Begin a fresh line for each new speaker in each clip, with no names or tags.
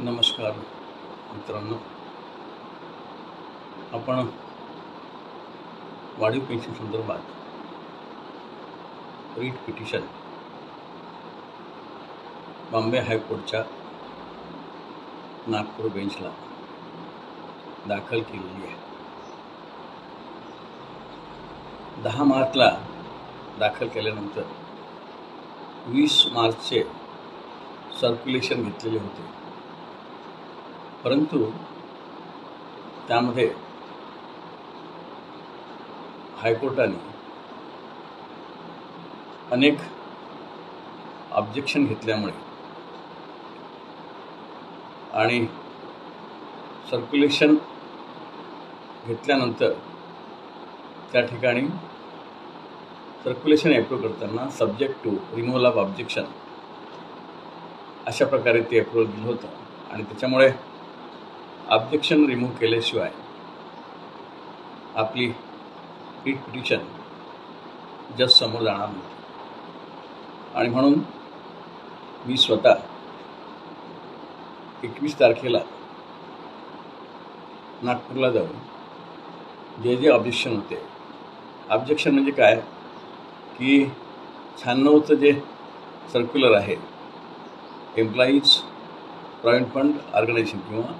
नमस्कार मित्रांनो. आपण वाढीव पेन्शन संदर्भात रीट पिटिशन बॉम्बे हायकोर्टच्या नागपूर बेंचला दाखल केलेली आहे. दहा मार्चला दाखल केल्यानंतर वीस मार्चचे सर्क्युलेशन घेतलेले होते. परंतु त्यामध्ये हायकोर्टाने अनेक ऑब्जेक्शन घेतल्यामुळे आणि सर्क्युलेशन घेतल्यानंतर त्या ठिकाणी सर्क्युलेशन अप्रूव्ह करताना subject to removal of objection अशा प्रकारे ते अप्रूव्हल दिलं होतं. आणि त्याच्यामुळे ऑब्जेक्शन रिमूव्ह केल्याशिवाय आपली हिट पिटिशन जस्ट समोर जाणार नव्हती आणि म्हणून मी स्वतः एकवीस तारखेला नागपूरला जाऊन जे जे ऑब्जेक्शन होते ऑब्जेक्शन म्हणजे काय? की शहाण्णवचं जे सर्क्युलर आहे एम्प्लॉईज प्रॉव्हिडंट फंड ऑर्गनायझेशन किंवा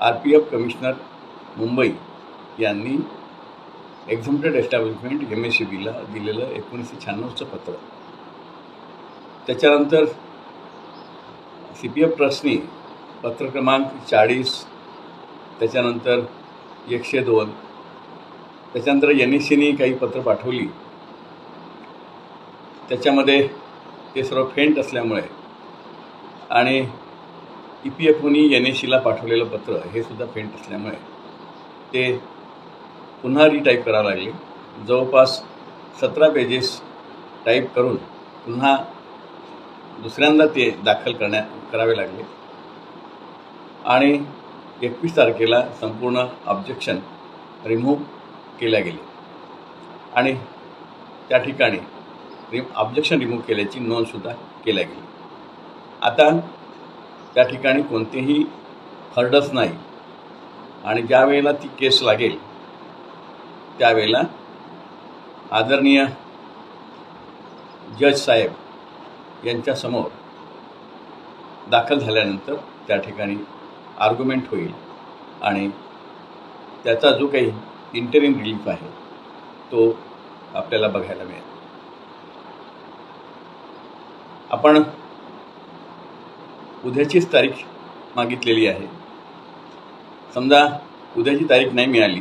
R P F commissioner Mumbai यांनी exempted establishment M S C बीला दिलेलं एकोणीसशे शहाण्णवचं पत्र. त्याच्यानंतर सी पी एफ ट्रस्टनी पत्र क्रमांक चाळीस त्याच्यानंतर एकशे दोन त्याच्यानंतर एन एस सीनी काही पत्र पाठवली. त्याच्यामध्ये ते सर्व फेंट असल्यामुळे आणि ई पी एफ ओनी एन एस सीला पाठवलेलं पत्र हे सुद्धा फेंट असल्यामुळे ते पुन्हा रिटाईप करावं लागले. जवळपास सतरा पेजेस टाईप करून पुन्हा दुसऱ्यांदा ते दाखल करण्या करावे लागले. आणि एकवीस तारखेला संपूर्ण ऑब्जेक्शन रिमूव्ह केल्या गेले. आणि त्या ठिकाणी रि ऑब्जेक्शन रिमूव्ह केल्याची नोंदसुद्धा केल्या गेली. आता त्या ठिकाणी कोणतेही हर्डच नाही. आणि ज्या वेळेला ती केस लागेल त्यावेळेला आदरणीय जज साहेब यांच्यासमोर दाखल झाल्यानंतर त्या ठिकाणी आर्ग्युमेंट होईल आणि त्याचा जो काही इंटरिम रिलीफ आहे तो आपल्याला बघायला मिळेल. आपण उद्याचीच तारीख मागितलेली आहे. समजा उद्याची तारीख नाही मिळाली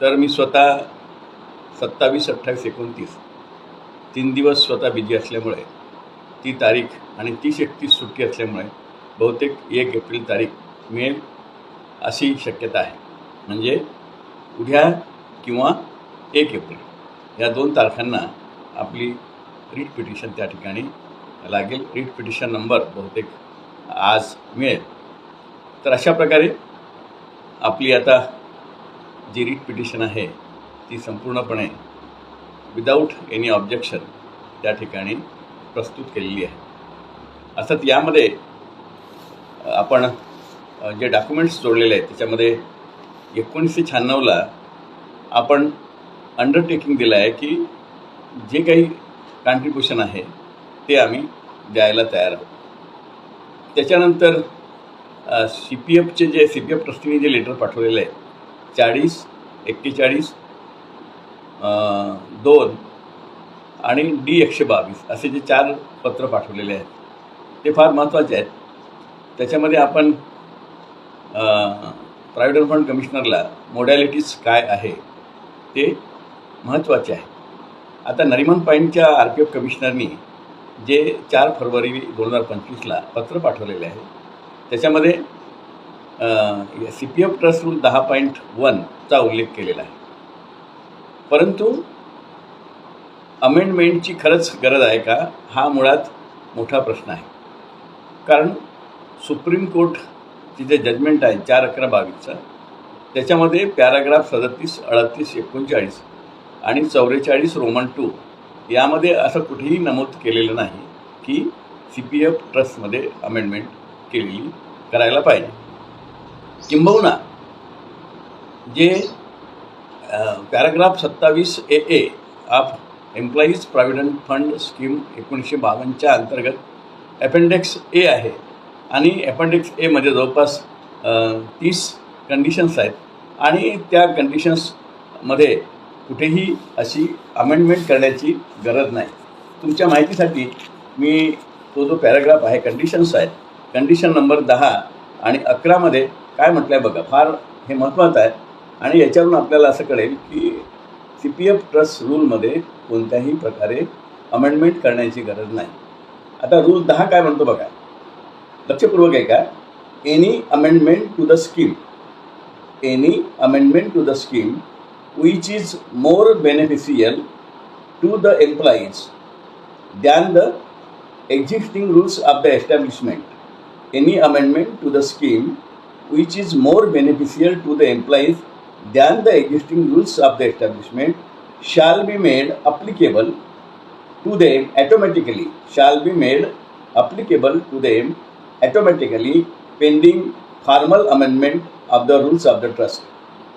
तर मी स्वतः सत्तावीस अठ्ठावीस एकोणतीस तीन दिवस स्वतः बिझी असल्यामुळे ती तारीख आणि तीस एकतीस सुट्टी असल्यामुळे बहुतेक एक एप्रिल तारीख मिळेल अशी शक्यता आहे. म्हणजे उद्या किंवा एक एप्रिल या दोन तारखांना आपली रीट पिटिशन त्या ठिकाणी लागेल. रीट पिटिशन नंबर बहुतेक आज मिळेल. तर अशा प्रकारे आपली आता जी रीट पिटिशन आहे ती संपूर्णपणे विदाऊट एनी ऑब्जेक्शन त्या ठिकाणी प्रस्तुत केलेली आहे. असंच यामध्ये आपण जे डॉक्युमेंट्स जोडलेले आहेत त्याच्यामध्ये एकोणीसशे शहाण्णवला आपण अंडरटेकिंग दिलं आहे की जे काही कॉन्ट्रीब्युशन आहे ते आम्ही द्यायला तयार आहोत. त्याच्यानंतर सी पी एफचे जे सी पी एफ ट्रस्टीने जे लेटर पाठवलेलं आहे चाळीस एक्केचाळीस दोन आणि डी एकशे बावीस असे जे चार पत्र पाठवलेले आहेत ते फार महत्त्वाचे आहेत. त्याच्यामध्ये आपण प्रायव्हेट फंड कमिशनरला मोडॅलिटीज काय आहे ते महत्त्वाचे आहे. आता नरिमन पाईंटच्या आर पी एफ कमिशनरनी जे चार फरवरी दोन हजार पंचवीसला पत्र पाठवलेले आहे त्याच्यामध्ये C P F trust rule दहा पॉईंट वनचा उल्लेख केलेला आहे. परंतु अमेंडमेंटची खरंच गरज आहे का? हा मुळात मोठा प्रश्न आहे. कारण सुप्रीम कोर्टची जे जजमेंट आहे चार अकरा बावीसचा त्याच्यामध्ये पॅराग्राफ सदतीस अडतीस एकोणचाळीस आणि चौवेचाळीस रोमन टू यामध्ये असं कुठेही नमूद केलेलं नाही की सी पी एफ ट्रस्टमध्ये अमेंडमेंट केलेली करायला पाहिजे. किंबहुना जे पॅराग्राफ सत्तावीस A A of employees provident fund scheme एकोणीसशे बावन्नच्या अंतर्गत अपेंडेक्स ए आहे आणि अपेंडिक्स एमध्ये जवळपास तीस कंडिशन्स आहेत आणि त्या कंडिशन्समध्ये कुठेही अशी अमेंडमेंट करण्याची गरज नाही. तुमच्या माहितीसाठी मी तो जो पॅराग्राफ आहे कंडिशन्स आहेत. कंडिशन नंबर दहा आणि अकरामध्ये काय म्हटलं आहे बघा फार हे महत्त्वाचं आहे. आणि याच्यावरून आपल्याला असं कळेल की सी पी एफ ट्रस्ट रूलमध्ये कोणत्याही प्रकारे अमेंडमेंट करण्याची गरज नाही. आता रूल दहा काय म्हणतो बघा? लक्षपूर्वक आहे का any amendment to the scheme any amendment to the scheme Which is more beneficial to the employees than the existing rules of the establishment. Any amendment to the scheme which is more beneficial to the employees than the existing rules of the establishment shall be made applicable to them automatically, shall be made applicable to them automatically pending formal amendment of the rules of the trust.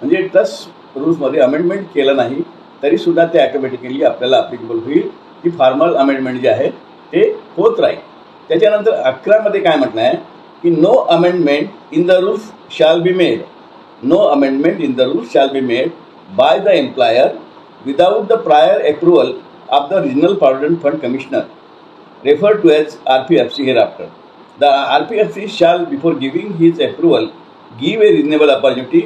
म्हणजे trust रूल्समध्ये amendment केलं नाही तरीसुद्धा ते automatically आपल्याला applicable होईल. की formal amendment जे आहे ते होत राहील. त्याच्यानंतर अकरामध्ये काय म्हटलं आहे की no amendment in the rules shall be made no amendment in the rules shall be made by the employer without the prior approval of the regional provident fund commissioner refer to as R P F C referred after the R P F C shall before giving his approval give a reasonable opportunity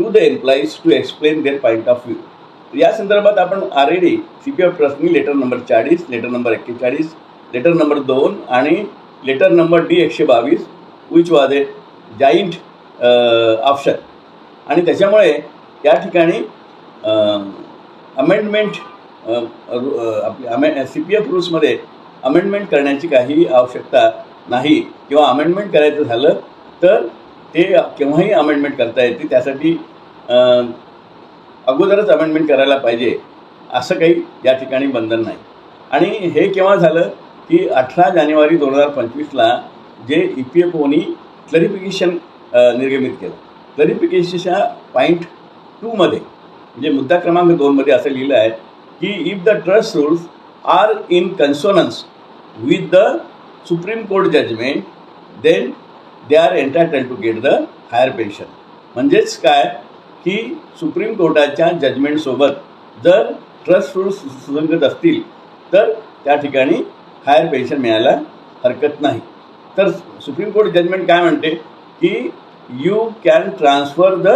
to the employees to explain their point of view या संदर्भात आपण already C P F ट्रस्टनी letter number चाळीस letter number एक्केचाळीस letter number दोन आणि letter number D एकशे बावीस which was a giant option आणि त्याच्यामुळे या ठिकाणी um, अमेंडमेंट uh, uh, आपली अमे सी पी एफ रूल्समध्ये अमेंडमेंट करण्याची काही आवश्यकता नाही. किंवा अमेंडमेंट करायचं झालं तर ते केव्हाही अमेंडमेंट करता येते त्यासाठी अगोदरच अमेंडमेंट करायला पाहिजे असं काही या ठिकाणी बंधन नाही. आणि हे केव्हा झालं की अठरा जानेवारी दोन हजार पंचवीसला जे ई पी एफ ओनी क्लरिफिकेशन निर्गमित केलं. क्लरिफिकेशनच्या पॉईंट टूमध्ये म्हणजे मुद्दा क्रमांक दोनमध्ये असं लिहिलं आहे की if the trust rules are in consonance with the supreme court judgement then they are entitled to get the higher pension म्हणजेच काय? की सुप्रीम कोर्टाच्या जजमेंटसोबत जर ट्रस्ट रूल्स सुसंगत असतील तर त्या ठिकाणी हायर पेन्शन मिळायला हरकत नाही. तर सुप्रीम कोर्ट जजमेंट काय म्हणते? की you can transfer the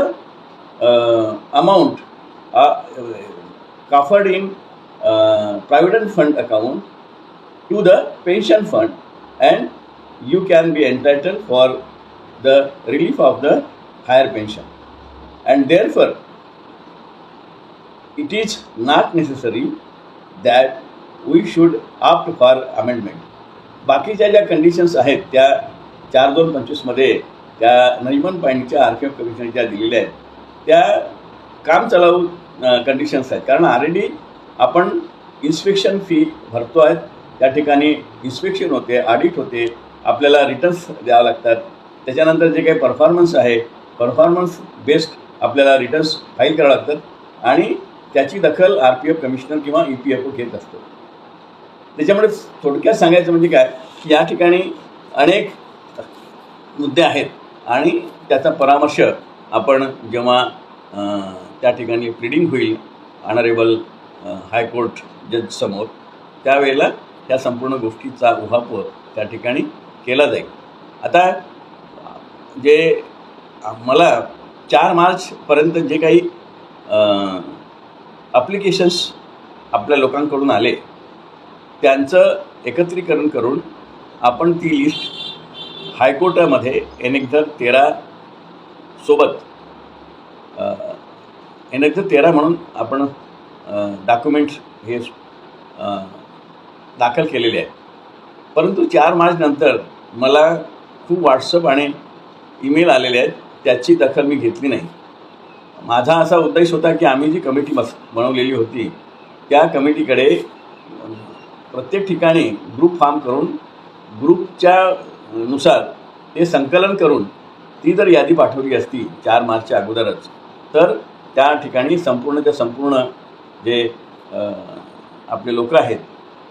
amount काफर्ड in provident fund account to the pension fund and you can be entitled for the relief of the higher pension. And therefore it is not necessary that we should opt for amendment. बाकीच्या ज्या conditions आहेत त्या चार दोन पंचवीसमध्ये त्या नजमन पॉईंटच्या R P F commission ज्या दिलेल्या आहेत त्या काम चालवू कंडिशन्स आहेत. कारण ऑलरेडी आपण इन्स्पेक्शन फी भरतो आहेत त्या ठिकाणी इन्स्पेक्शन होते ऑडिट होते. आपल्याला रिटर्न्स द्यावं लागतात. त्याच्यानंतर जे काही परफॉर्मन्स आहे परफॉर्मन्स बेस्ड आपल्याला रिटर्न्स फाईल करावं लागतात आणि त्याची दखल आर पी एफ कमिशनर किंवा ई पी एफ ओ घेत असतो. त्याच्यामुळे थोडक्यात सांगायचं म्हणजे काय की या ठिकाणी अनेक मुद्दे आहेत आणि त्याचा परामर्श आपण जेव्हा त्या ठिकाणी प्रिडिंग होईल ऑनरेबल हायकोर्ट जजसमोर त्यावेळेला ह्या संपूर्ण गोष्टीचा उहापोह त्या ठिकाणी केला जाईल. आता जे मला चार मार्चपर्यंत जे काही अप्लिकेशन्स आपल्या लोकांकडून आले त्यांचं एकत्रीकरण करून आपण ती लिस्ट हायकोर्टामध्ये एनेक्झर तेरा सोबत एनेक्झर तेरा म्हणून आपण डॉक्युमेंट्स हे दाखल केलेले आहेत. परंतु चार मार्च नंतर मला खूप व्हॉट्सअप आणि ईमेल आलेले आहेत त्याची दखल मी घेतली नाही. माझा असा उद्देश होता की आम्ही जी कमिटी बस बनवलेली होती त्या कमिटीकडे प्रत्येक ठिकाणी ग्रुप फॉर्म करून ग्रुपच्या नुसार ते संकलन करून ती जर यादी पाठवली असती चार मार्चच्या अगोदरच तर त्या ठिकाणी संपूर्ण त्या संपूर्ण जे आपले लोक आहेत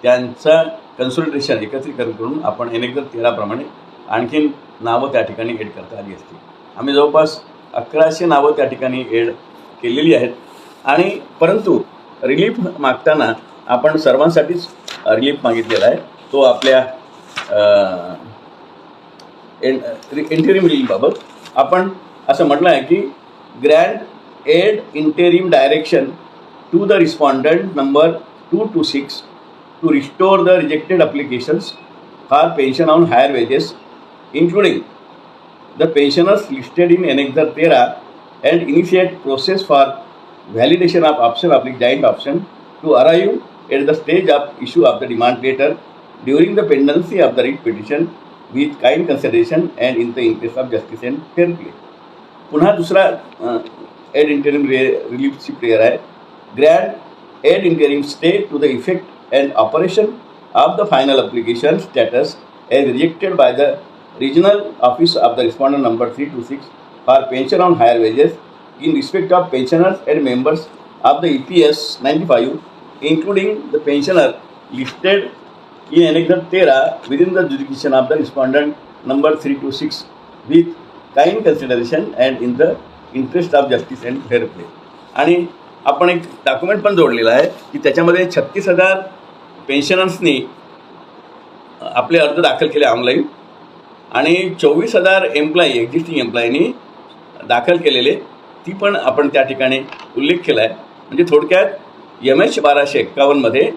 त्यांचं कन्सल्टेशन एकत्रीकरण करून आपण एनेक्झर तेराप्रमाणे आणखीन नावं त्या ठिकाणी एड करता आली असती आम्ही जवळपास अकराशे नावं त्या ठिकाणी एड केलेली आहेत. आणि परंतु रिलीफ मागताना आपण सर्वांसाठीच रिलीफ मागितलेला आहे. तो आपल्या इंटेरिम रिलीफबाबत आपण असं म्हटलं आहे की grant ad interim direction to the respondent number two to six to restore the rejected applications for pension on higher wages including the pensioners listed in Annexure 13 and initiate process for validation of option of giant option to arrive at the stage of issue of the demand letter during the pendency of the writ petition with kind consideration and in the interest of justice and fair play. पुन्हा दुसरा ad interim रिलीफची prayer आहे grant ad interim stay to the effect and operation of the final application status as rejected by the regional office of the respondent number 326 for pension on higher wages in respect of pensioners and members of the EPS 95 including the pensioner listed in Annexure 13 within the jurisdiction of the respondent number 326 with kind consideration and in the interest of justice and fair play आणि आपण एक document पण जोडलेला आहे की त्याच्यामध्ये छत्तीस हजार पेन्शनर्सनी आपले अर्ज दाखल केले ऑनलाईन आणि चोवीस हजार एम्प्लॉई एक्झिस्टिंग एम्प्लॉईनी दाखल केलेले ती पण आपण त्या ठिकाणी उल्लेख केला आहे म्हणजे थोडक्यात एम एच बाराशे एक्कावन्नमध्ये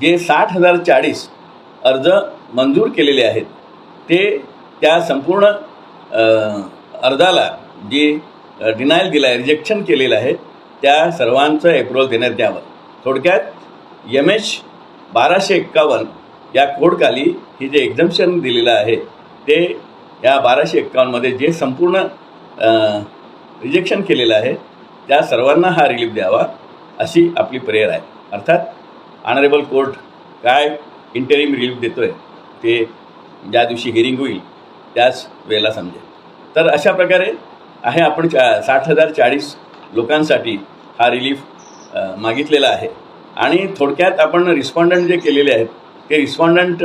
जे साठ हजार चाळीस अर्ज मंजूर केलेले आहेत ते त्या संपूर्ण अर्जाला जे डिनायल दिलं आहे रिजेक्शन केलेलं आहे त्या सर्वांचं अप्रुव्हल देण्यात यावं थोडक्यात एम एच बाराशे एक्कावन्न या कोडखाली हे जे एक्झम्शन दिलेलं आहे ते या बाराशे एक्कावन्नमध्ये जे संपूर्ण रिजेक्शन केलेलं आहे त्या सर्वांना हा रिलीफ द्यावा अशी आपली प्रेयर आहे. अर्थात ऑनरेबल कोर्ट काय इंटरिम रिलीफ देतो आहे ते ज्या दिवशी हिअरिंग होईल त्याच वेळेला समजेल. तर अशा प्रकारे आहे आपण चा साठ हजार चाळीस लोकांसाठी हा रिलीफ मागितलेला आहे. आणि थोडक्यात आपण रिस्पॉन्डंट जे केलेले आहेत ते रिस्पॉन्डंट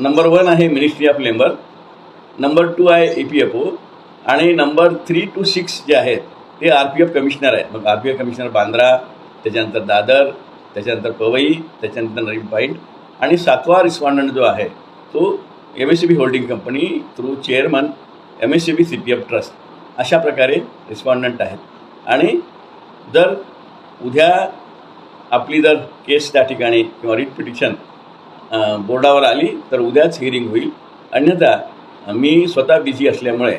नंबर वन आहे ministry of labour number two आहे ए पी एफ ओ आणि नंबर थ्री टू सिक्स जे आहेत ते आर पी एफ कमिशनर आहेत. मग R P F commissioner Bandra त्याच्यानंतर दादर त्याच्यानंतर पवई त्याच्यानंतर नरीम पॉईंट. आणि सातवा रिस्पॉन्डंट जो आहे तो M S C B holding company through chairman M S C B C P F trust अशा प्रकारे रिस्पॉन्डंट आहेत. आणि जर उद्या आपली जर केस त्या ठिकाणी किंवा रिट पिटिशन बोर्डावर आली तर उद्याच हिअरिंग होईल. अन्यथा मी स्वतः बिझी असल्यामुळे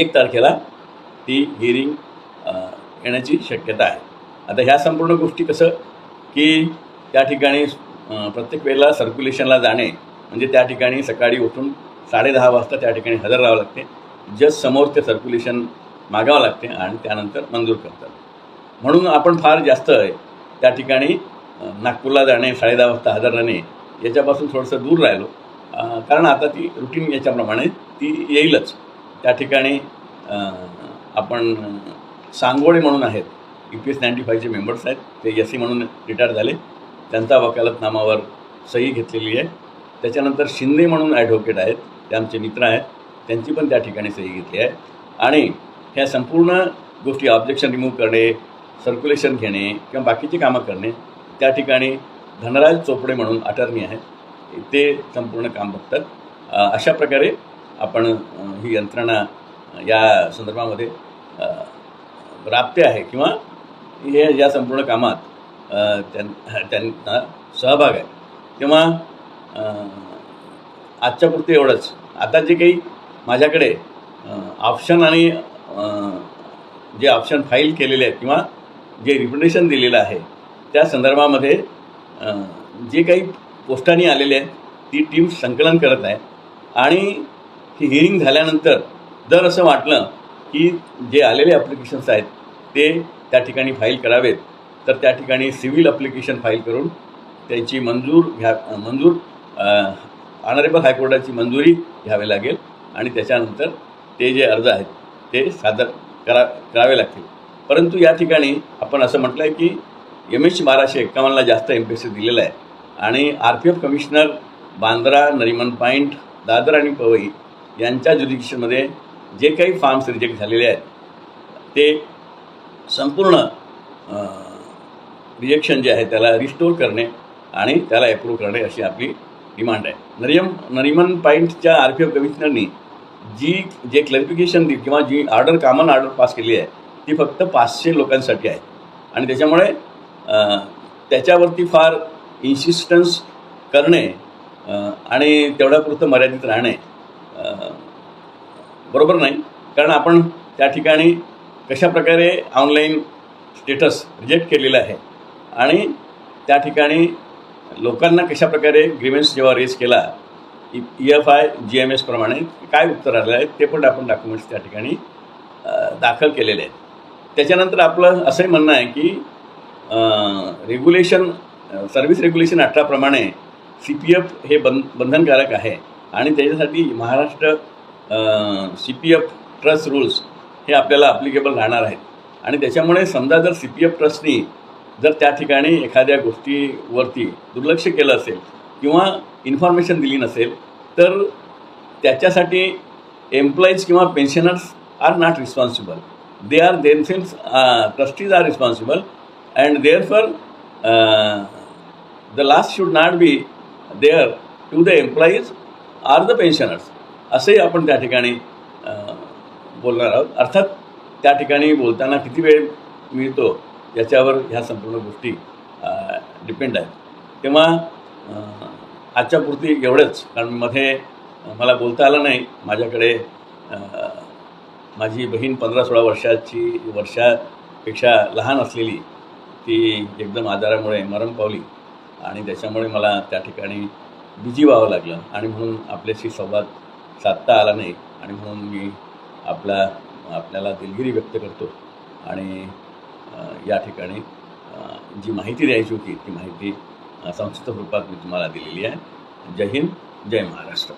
एक तारखेला ती हिअरिंग येण्याची शक्यता आहे. आता ह्या संपूर्ण गोष्टी कसं की त्या ठिकाणी प्रत्येक वेळेला सर्क्युलेशनला जाणे म्हणजे त्या ठिकाणी सकाळी उठून साडेदहा वाजता त्या ठिकाणी हजर राहावं लागते. जस्ट समोर ते सर्क्युलेशन मागावं लागते आणि त्यानंतर मंजूर करतात. म्हणून आपण फार जास्त त्या ठिकाणी नागपूरला जाणे साडेदहा वाजता हजर राहणे याच्यापासून थोडंसं दूर राहिलो. कारण आता ती रुटीन याच्याप्रमाणे ती येईलच. त्या ठिकाणी आपण सांगोळे म्हणून आहेत यू पी एस नाईंटी फायचे मेंबर्स आहेत ते एस सी म्हणून रिटायर झाले. त्यांचा वकालतनामावर सही घेतलेली आहे. त्याच्यानंतर शिंदे म्हणून ॲडव्होकेट आहेत ते आमचे मित्र आहेत त्यांची पण त्या ठिकाणी सही घेतली आहे. आणि ह्या संपूर्ण गोष्टी ऑब्जेक्शन रिमूव्ह करणे सर्क्युलेशन घेणे किंवा बाकीची कामं करणे त्या ठिकाणी धनराज चोपडे म्हणून अटर्नी आहेत. ते संपूर्ण काम बघतात. अशा प्रकारे आपण ही यंत्रणा या संदर्भामध्ये राबते आहे किंवा हे या संपूर्ण कामात त्यां त्यांना सहभाग आहे. तेव्हा आजच्या आजच्यापुरते एवढंच. आता जे काही माझ्याकडे ऑप्शन आणि जे ऑप्शन फाईल केलेले आहेत किंवा जे रिप्रेझेंटेशन दिलेलं आहे त्या संदर्भामध्ये जे काही पोस्टांनी आलेले आहेत ती टीम संकलन करत आहे. आणि ही हिअरिंग झाल्यानंतर जर असं वाटलं की जे आलेले ॲप्लिकेशन्स आहेत ते त्या ठिकाणी फाईल करावेत. तर त्या ठिकाणी सिव्हिल ॲप्लिकेशन फाईल करून त्यांची मंजूर घ्या मंजूर ऑनरेबल हायकोर्टाची मंजुरी घ्यावी लागेल आणि त्याच्यानंतर ते जे अर्ज आहेत ते सादर करा करावे लागतील. परंतु या ठिकाणी आपण असं म्हटलं आहे की एम एच बाराशे एक्कावन्नला जास्त एम पी एस सी दिलेलं आहे. आणि R P F commissioner Bandra Nariman point Dadar आणि पवई यांच्या ज्युडिक्शनमध्ये जे काही फार्म्स रिजेक्ट झालेले आहेत ते संपूर्ण रिजेक्शन जे आहे त्याला रिस्टोर करणे आणि त्याला अप्रूव्ह करणे अशी आपली डिमांड आहे. नरियम नरिमन पॉईंटच्या आर पी एफ कमिशनरनी जी जे क्लॅरिफिकेशन दिली किंवा जी ऑर्डर कॉमन ऑर्डर पास केली आहे ती फक्त पाचशे लोकांसाठी आहे. आणि त्याच्यामुळे त्याच्यावरती फार इन्सिस्टन्स करणे आणि तेवढ्यापुरतं मर्यादित राहणे बरोबर नाही. कारण आपण त्या ठिकाणी कशाप्रकारे ऑनलाईन स्टेटस रिजेक्ट केलेलं आहे आणि त्या ठिकाणी लोकांना कशाप्रकारे ग्रीवेन्स जेव्हा रेज केला e, E F I G M एसप्रमाणे काय उत्तर आलं आहे ते पण आपण डॉक्युमेंट्स त्या ठिकाणी दाखल केलेले आहेत. त्याच्यानंतर आपलं असंही म्हणणं आहे की रेग्युलेशन सर्व्हिस रेग्युलेशन अठराप्रमाणे सी पी एफ हे बंध बंधनकारक आहे. आणि त्याच्यासाठी Maharashtra C P F trust rules हे आपल्याला अप्लिकेबल राहणार आहेत. आणि त्याच्यामुळे समजा जर सी पी एफ ट्रस्टनी जर त्या ठिकाणी एखाद्या गोष्टीवरती दुर्लक्ष केलं असेल किंवा इन्फॉर्मेशन दिली नसेल तर त्याच्यासाठी एम्प्लॉईज किंवा pensioners are not responsible they are themselves trustees are responsible and therefore for the last should not be there to the employees or the pensioners असंही आपण त्या ठिकाणी बोलणार आहोत. अर्थात त्या ठिकाणी बोलताना किती वेळ मिळतो याच्यावर ह्या संपूर्ण गोष्टी डिपेंड आहेत. तेव्हा आजच्यापुरती एवढंच. कारण मध्ये मला बोलता आलं नाही. माझ्याकडे माझी बहीण पंधरा सोळा वर्षाची वर्षापेक्षा लहान असलेली ती एकदम आजारामुळे मरण पावली आणि त्याच्यामुळे मला त्या ठिकाणी बिझी व्हावं लागलं. आणि म्हणून आपल्याशी संवाद साधता आला नाही. आणि म्हणून मी आपला आपल्याला दिलगिरी व्यक्त करतो. आणि या ठिकाणी जी माहिती द्यायची होती ती माहिती अ, संक्षिप्त रूपात मी तुम्हाला दिलेली आहे. जय हिंद जय महाराष्ट्र.